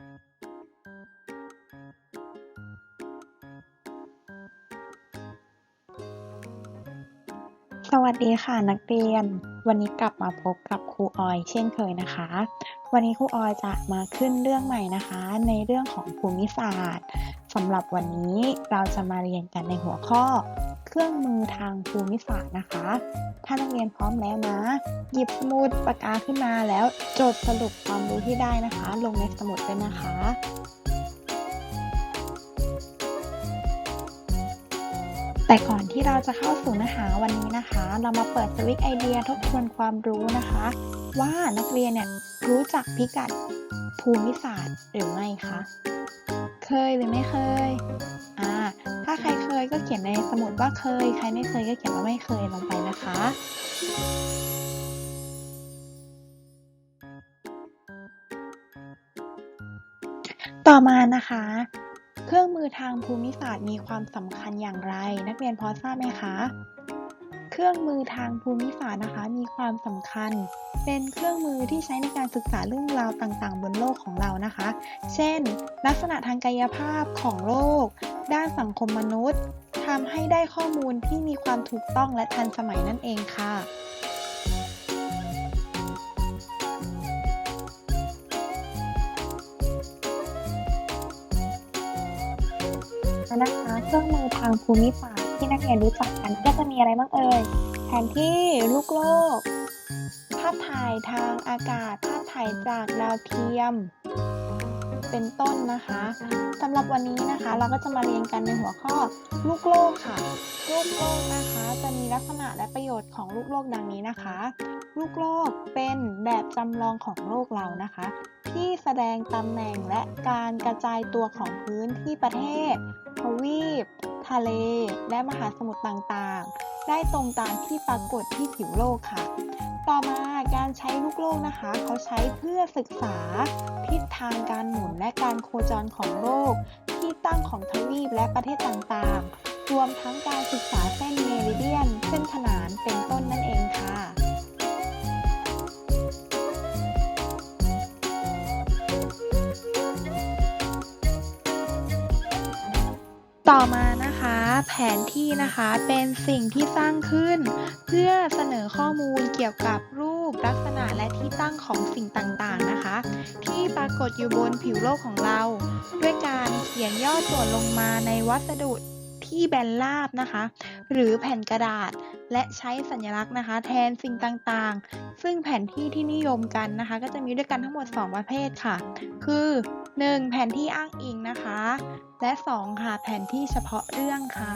สวัสดีค่ะนักเรียน วันนี้กลับมาพบกับครูออยเช่นเคยนะคะ วันนี้ครูออยจะมาขึ้นเรื่องใหม่นะคะ ในเรื่องของภูมิศาสตร์สำหรับวันนี้เราจะมาเรียนกันในหัวข้อ เครื่องมือทางภูมิศาสตร์นะคะ ถ้านักเรียนพร้อมแล้วนะ หยิบสมุดปากกาขึ้นมาแล้วจดสรุปความรู้ที่ได้นะคะ ลงในสมุดด้วยนะคะแต่ก่อนที่เราจะเข้าสู่เนื้อหาวันนี้นะคะ เรามาเปิดสวิตไอเดียทบทวนความรู้นะคะ ว่านักเรียนเนี่ยรู้จักพิกัดภูมิศาสตร์หรือไม่คะ เคยหรือไม่เคย ยก็เขียนในสมุดว่าเคย ใครไม่เคยก็เขียนว่าไม่เคยลงไปนะคะ ต่อมานะคะ เครื่องมือทางภูมิศาสตร์มีความสำคัญอย่างไร นักเรียนพอทราบไหมคะ ครื่องมือทางภูมิศาสตร์นะคะ มีความสำคัญ เป็นเครื่องมือที่ใช้ในการศึกษาเรื่องราวต่างๆ บนโลกของเรานะคะ เช่น ลักษณะทางกายภาพของโลก ด้านสังคมมนุษย์ทำให้ได้ข้อมูลที่มีความถูกต้องและทันสมัยนั่นเองค่ะนะคะเครื่องมือทางภูมิศาสตร์ ที่นักเรียนรู้จักกันก็จะมีอะไรบ้างเอ่ยแผนที่ลูกโลก ภาพถ่ายทางอากาศ ภาพถ่ายจากดาวเทียม เป็นต้นนะคะสำหรับวันนี้นะคะ เราก็จะมาเรียนกันในหัวข้อลูกโลกค่ะ ลูกโลกนะคะ จะมีลักษณะและประโยชน์ของลูกโลกดังนี้นะคะ ลูกโลกเป็นแบบจำลองของโลกเรานะคะ ที่แสดงตำแหน่งและการกระจายตัวของพื้นที่ประเทศทวีป ทะเล และมหาสมุทรต่างๆ ได้ตรงตามที่ปรากฏที่ผิวโลกค่ะ ต่อมาการใช้ลูกโลกนะคะ เขาใช้เพื่อศึกษา ทิศทางการหมุนและการโคจรของโลก ที่ตั้งของทวีปและประเทศต่างๆ รวมทั้งการศึกษาเส้นเมริเดียน เส้นขนานเป็นต้นนั่นเองค่ะต่อมานะ ผนที่นะคะเป็นสิ่งที่สร้างขึ้น เพื่อเสนอข้อมูลเกี่ยวกับรูปลักษณะและที่ตั้งของสิ่งต่างๆนะคะ ที่ปรากฏอยู่บนผิวโลกของเรา ด้วยการเขียนย่อส่วนลงมาในวัสดุที่แบนราบนะคะ หรือแผ่นกระดาษและใช้สัญลักษณ์นะคะ แทนสิ่งต่างๆ ซึ่งแผนที่ที่นิยมกันนะคะ ก็จะมีด้วยกันทั้งหมด 2 ประเภทค่ะ คือ 1. แผนที่อ้างอิงนะคะ และ 2 ค่ะ แผนที่เฉพาะเรื่องค่ะ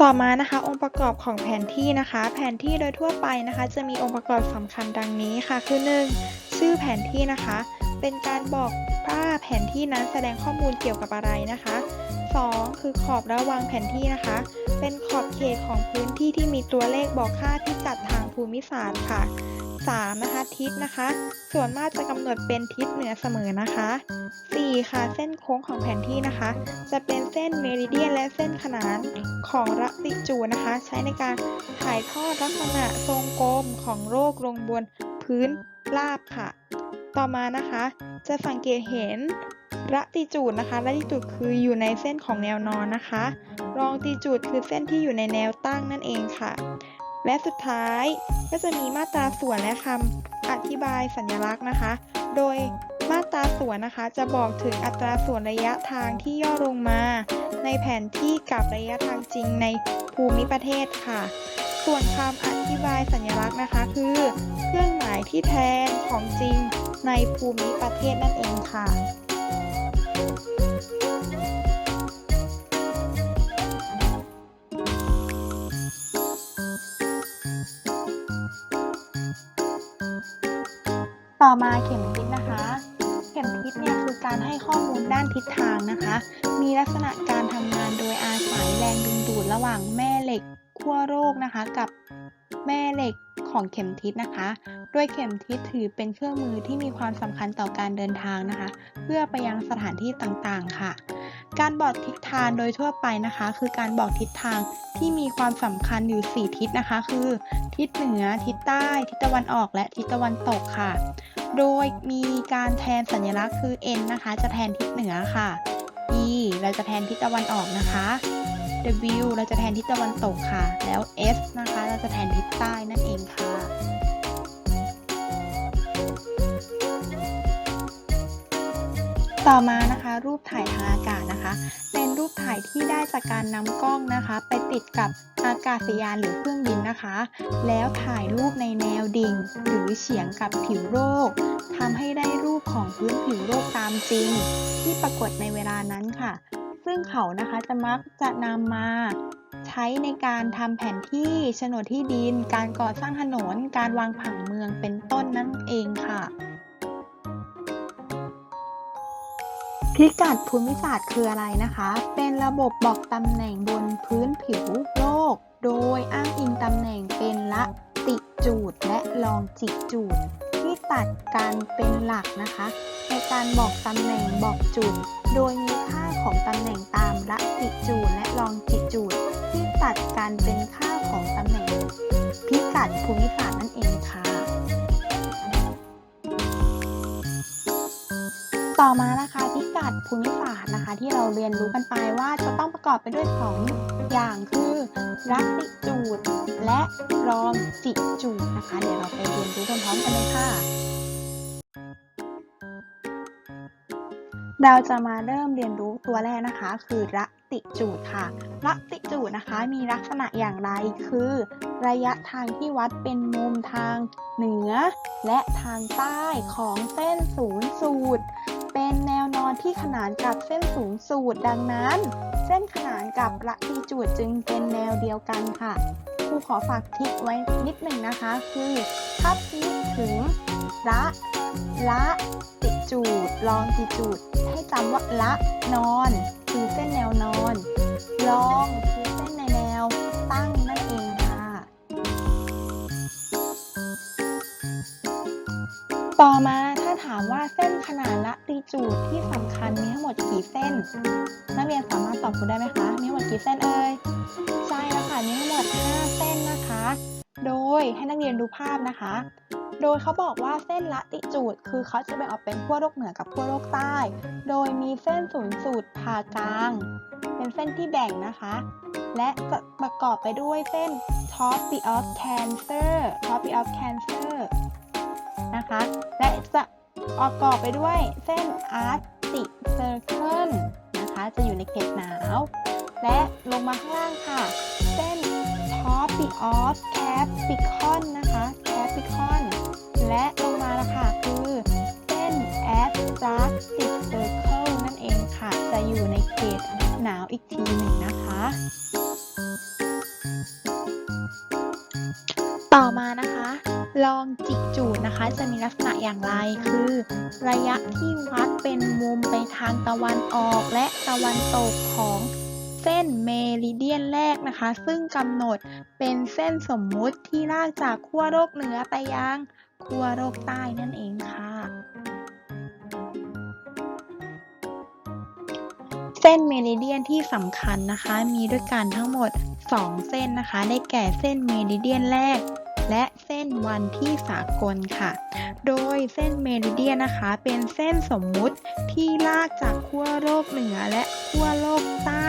ต่อมานะคะองค์ประกอบของแผนที่นะคะ แผนที่โดยทั่วไปนะคะ จะมีองค์ประกอบสำคัญดังนี้ค่ะ คือ 1. ชื่อแผนที่นะคะ เป็นการบอกว่าแผนที่นั้นแสดงข้อมูลเกี่ยวกับอะไรนะคะ 2. คือขอบระวางแผนที่นะคะ เป็นขอบเขตของพื้นที่ที่มีตัวเลขบอกค่าพิกัดทางภูมิศาสตร์ค่ะ 3. นะคะทิศนะคะ ส่วนมากจะกำหนดเป็นทิศเหนือเสมอนะคะ 4. ค่ะเส้นโค้งของแผนที่นะคะ จะเป็นเส้นเมริเดียนและเส้นขนานของระติจูนะคะ ใช้ในการถ่ายทอดลักษณะทรงกลมของโลกลงบนพื้นราบค่ะ ต่อมานะคะ จะสังเกตเห็น ระติจูดนะคะระติจูดคืออยู่ในเส้นของแนวนอนนะคะรองติจูดคือเส้นที่อยู่ในแนวตั้งนั่นเองค่ะ และสุดท้ายก็จะมีมาตราส่วนและคำอธิบายสัญลักษณ์นะคะ โดยมาตราส่วนนะคะ จะบอกถึงอัตราส่วนระยะทางที่ย่อลงมา ในแผนที่กับระยะทางจริงในภูมิประเทศค่ะ ส่วนคำอธิบายสัญลักษณ์นะคะ คือ เครื่องหมายที่แทนของจริงในภูมิประเทศนั่นเองค่ะ ต่อมาเข็มทิศนะคะ เข็มทิศเนี่ยคือการให้ข้อมูลด้านทิศทางนะคะ มีลักษณะการทำงานโดยอาศัยแรงดึงดูดระหว่างแม่เหล็กขั้วโลกนะคะ กับแม่เหล็กของเข็มทิศนะคะโดยเข็มทิศถือเป็นเครื่องมือที่มีความสำคัญต่อการเดินทางนะคะ เพื่อไปยังสถานที่ต่างๆค่ะ การบอกทิศทางโดยทั่วไปนะคะ คือการบอกทิศทางที่มีความสำคัญอยู่ 4 ทิศนะคะ คือ ทิศเหนือ ทิศใต้ ทิศตะวันออก และทิศตะวันตกค่ะ โดยมีการแทนสัญลักษณ์คือ n นะคะ จะแทนทิศเหนือค่ะ e เราจะแทนทิศตะวันออกนะคะ w เราจะแทนทิศตะวันตกค่ะ แล้ว s นะคะ เราจะแทนทิศใต้นั่นเองค่ะต่อมานะคะ รูปถ่ายทางอากาศนะคะ เป็น รูปถ่ายที่ได้จากการนำกล้องนะคะ ไปติดกับอากาศยานหรือเครื่องบินนะคะ แล้วถ่ายรูปในแนวดิ่ง หรือเฉียงกับผิวโลกทำให้ได้รูปของพื้นผิวโลกตามจริง ที่ปรากฏในเวลานั้นค่ะ ซึ่งเขานะคะจะมักจะนำมาใช้ในการทำแผนที่โฉนดที่ดิน การก่อสร้างถนน การวางผังเมืองเป็นต้นนั่นเองค่ะ พิกัดภูมิศาสตร์คืออะไรนะคะ เป็นระบบบอกตำแหน่งบนพื้นผิวโลก โดยอ้างอิงตำแหน่งเป็นละติจูดและลองจิจูดที่ตัดกันเป็นหลักนะคะ ในการบอกตำแหน่งบอกจุด โดยมีค่าของตำแหน่งตามละติจูดและลองจิจูดที่ตัดกันเป็นค่าของตำแหน่ง พิกัดภูมิศาสตร์นั่นเองค่ะ ต่อมานะคะ พิกัดภูมิศาสตร์นะคะ ที่เราเรียนรู้กันไปว่าจะต้องประกอบไปด้วย 2 อย่างคือรักติจูดและรองจิจูดนะคะ เดี๋ยวเราไปเรียนรู้พร้อมๆกันเลยค่ะ เราจะมาเริ่มเรียนรู้ตัวแรกนะคะ คือระติจูดค่ะระติจูดนะคะมีลักษณะอย่างไรคือ ระยะทางที่วัดเป็นมุมทางเหนือ และทางใต้ของเส้นศูนย์สูตร อนที่ขนานกับเส้นศูนย์สูตรดังนั้น เส้นขนานกับระติจูดจึงเป็นแนวเดียวกันค่ะครูขอฝากทิกไว้นิดหนึ่งนะคะ คือถ้านึกถึงระละติจูดลองติจูด ให้จำว่าละนอน คือเส้นแนวนอน ลองคือเส้นในแนวตั้งนั่นเองค่ะ ต่อมาาถามว่าเส้นขนานละติจูดที่สำคัญมีทั้งหมดกี่เส้น นักเรียนสามารถตอบคุณได้ไหมคะ มีทั้งหมดกี่เส้นเอ่ย ใช่แล้วค่ะ มีทั้งหมด 5 เส้นนะคะ โดยให้นักเรียนดูภาพนะคะ โดยเขาบอกว่าเส้นละติจูด คือเขาจะแบ่งออกเป็นขั้วโลกเหนือกับขั้วโลกใต้ โดยมีเส้นศูนย์สูตรผ่ากลาง เป็นเส้นที่แบ่งนะคะ และจะประกอบไปด้วยเส้น top of cancer top of cancer นะคะ และจะ ประกอบไปด้วยเส้น arctic circle นะคะจะอยู่ในเขตหนาว และลงมาข้างล่างค่ะ เส้น top of capricorn นนะคะ capricorn และลงมานะคะคือเส้น Antarctic Circle นั่นเองค่ะ จะอยู่ในเขตหนาวอีกทีหนึ่งนะคะ ต่อมานะคะ ลองจิจูดนะคะ จะมีลักษณะอย่างไรคือ ระยะที่วัดเป็นมุมไปทางตะวันออกและตะวันตกของเส้นเมริเดียนแรกนะคะ ซึ่งกำหนดเป็นเส้นสมมุติที่ลากจากขั้วโลกเหนือไปยังขั้วโลกใต้นั่นเองค่ะเส้นเมริเดียนที่สำคัญนะคะ มีด้วยกันทั้งหมด 2 เส้นนะคะ ได้แก่เส้นเมริเดียนแรก และเส้นวันที่สากลค่ะ โดยเส้นเมริเดียนนะคะ เป็นเส้นสมมุติที่ลากจากขั้วโลกเหนือและขั้วโลกใต้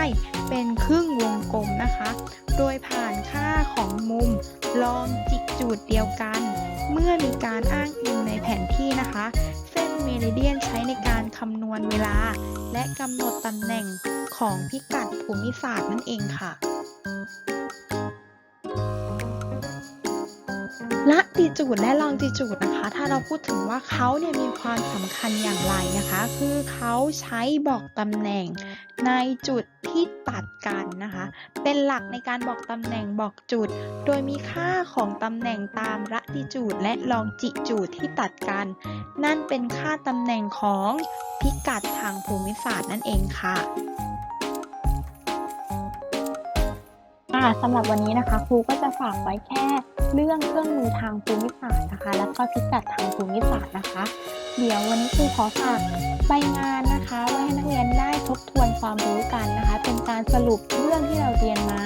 เป็นครึ่งวงกลมนะคะ โดยผ่านค่าของมุมลองจิจูดเดียวกัน เมื่อมีการอ้างอิงในแผนที่นะคะ เส้นเมริเดียนใช้ในการคำนวณเวลา และกำหนดตำแหน่งของพิกัดภูมิศาสตร์นั่นเองค่ะ ละติจูดและลองติจูดนะคะ ถ้าเราพูดถึงว่าเขาเนี่ยมีความสำคัญอย่างไรนะคะ คือเขาใช้บอกตำแหน่งในจุดที่ตัดกันนะคะ เป็นหลักในการบอกตำแหน่งบอกจุด โดยมีค่าของตำแหน่งตามละติจูดและลองจิจูดที่ตัดกัน นั่นเป็นค่าตำแหน่งของพิกัดทางภูมิศาสตร์นั่นเองค่ะ ค่ะสำหรับวันนี้นะคะ ครูก็จะฝากไว้แค่เรื่องเครื่องมือทางภูมิศาสตร์นะคะ แล้วก็พิกัดทางภูมิศาสตร์นะคะ เดี๋ยววันนี้ครูขอฝากใบงานนะคะไว้ให้นักเรียนได้ทบทวนความรู้กันนะคะ เป็นการสรุปเรื่องที่เราเรียนมา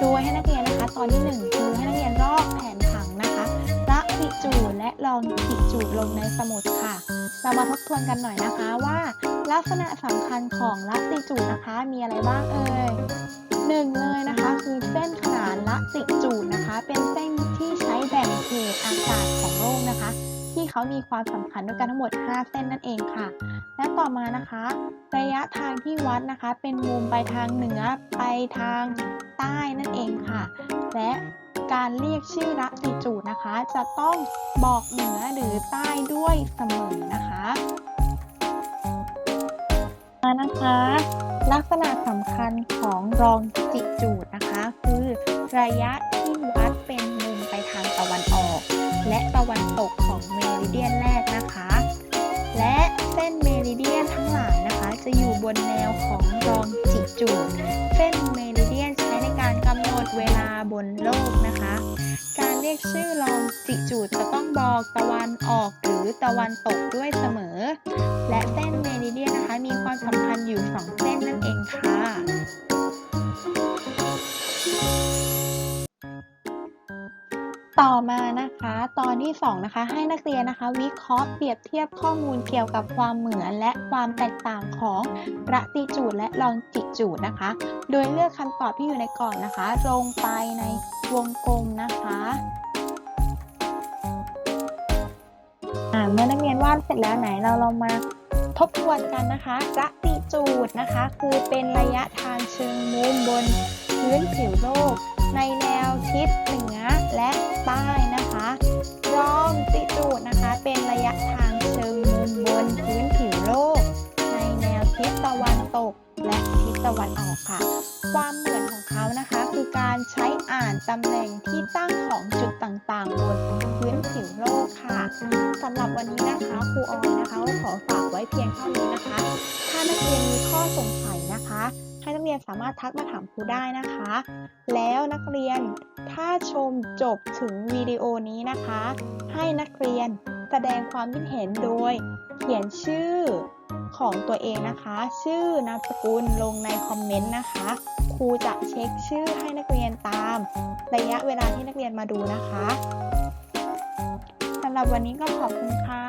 โดยให้นักเรียนนะคะ ตอนที่หนึ่งคือให้นักเรียนลอกแผนผังนะคะละติจูดและลองติจูดลงในสมุดค่ะ เรามาทบทวนกันหน่อยนะคะว่า ลักษณะสำคัญของละติจูดนะคะ มีอะไรบ้างเอ่ย หนึ่งเลยนะคะคือเส้นขนานละติจูดนะคะ เป็นเส้นที่ใช้แบ่งเขตอากาศของโลกนะคะ ที่เขามีความสำคัญด้วยกันทั้งหมด 5 เส้นนั่นเองค่ะ และต่อมานะคะ ระยะทางที่วัดนะคะ เป็นมุมไปทางเหนือไปทางใต้นั่นเองค่ะ และการเรียกชื่อละติจูดนะคะ จะต้องบอกเหนือหรือใต้ด้วยเสมอนะคะ นะคะ ลักษณะสำคัญของรองจิจูดนะคะ คือระยะที่วัดเป็นมุมไปทางตะวันออก และตะวันตกของเมริเดียนแรกนะคะ และเส้นเมริเดียนทั้งหลายนะคะ จะอยู่บนแนวของรองจิจูดเส้นเมริเดียนใช้ในการกำหนดเวลาบนโลกนะคะ การเรียกชื่อรองจิจูดจะต้องบอกตะวันออก รือตะวันตกด้วยเสมอ และเส้นเมริเดียนนะคะ มีความสำคัญอยู่ 2 เส้นนั่นเองค่ะต่อมานะคะ ตอนที่2นะคะให้นักเรียนนะคะ วิเคราะห์เปรียบเทียบข้อมูลเกี่ยวกับความเหมือนและความแตกต่างของระติจูดและลองจิจูดนะคะ โดยเลือกคำตอบที่อยู่ในกล่องนะคะลงไปในวงกลมนะคะ วาดเสร็จแล้วไหนเราลองมาทบทวนกันนะคะระติจูดนะคะ คือเป็นระยะทางเชิงมุมบนพื้นผิวโลก ในแนวทิศเหนือและใต้นะคะรองติจูดนะคะ เป็นระยะทางเชิงมุมบนพื้นผิวโลก ในแนวทิศตะวันตกและทิศตะวันออกค่ะ ความเหมือนของเขานะคะ คือการใช้อ่านตำแหน่งที่ตั้งของจุดต่างๆ บนพื้นผิวโลกค่ะสำหรับวันนี้นะคะครูออยนะคะก็ขอฝากไว้เพียงเท่านี้นะคะ ถ้านักเรียนมีข้อสงสัยนะคะ ให้นักเรียนสามารถทักมาถามครูได้นะคะ แล้วนักเรียนถ้าชมจบถึงวิดีโอนี้นะคะ ให้นักเรียนแสดงความคิดเห็นโดย เขียนชื่อของตัวเองนะคะ ชื่อนามสกุลลงในคอมเมนต์นะคะ ครูจะเช็คชื่อให้นักเรียนตาม ระยะเวลาที่นักเรียนมาดูนะคะสำหรับวันนี้ก็ขอบคุณค่ะ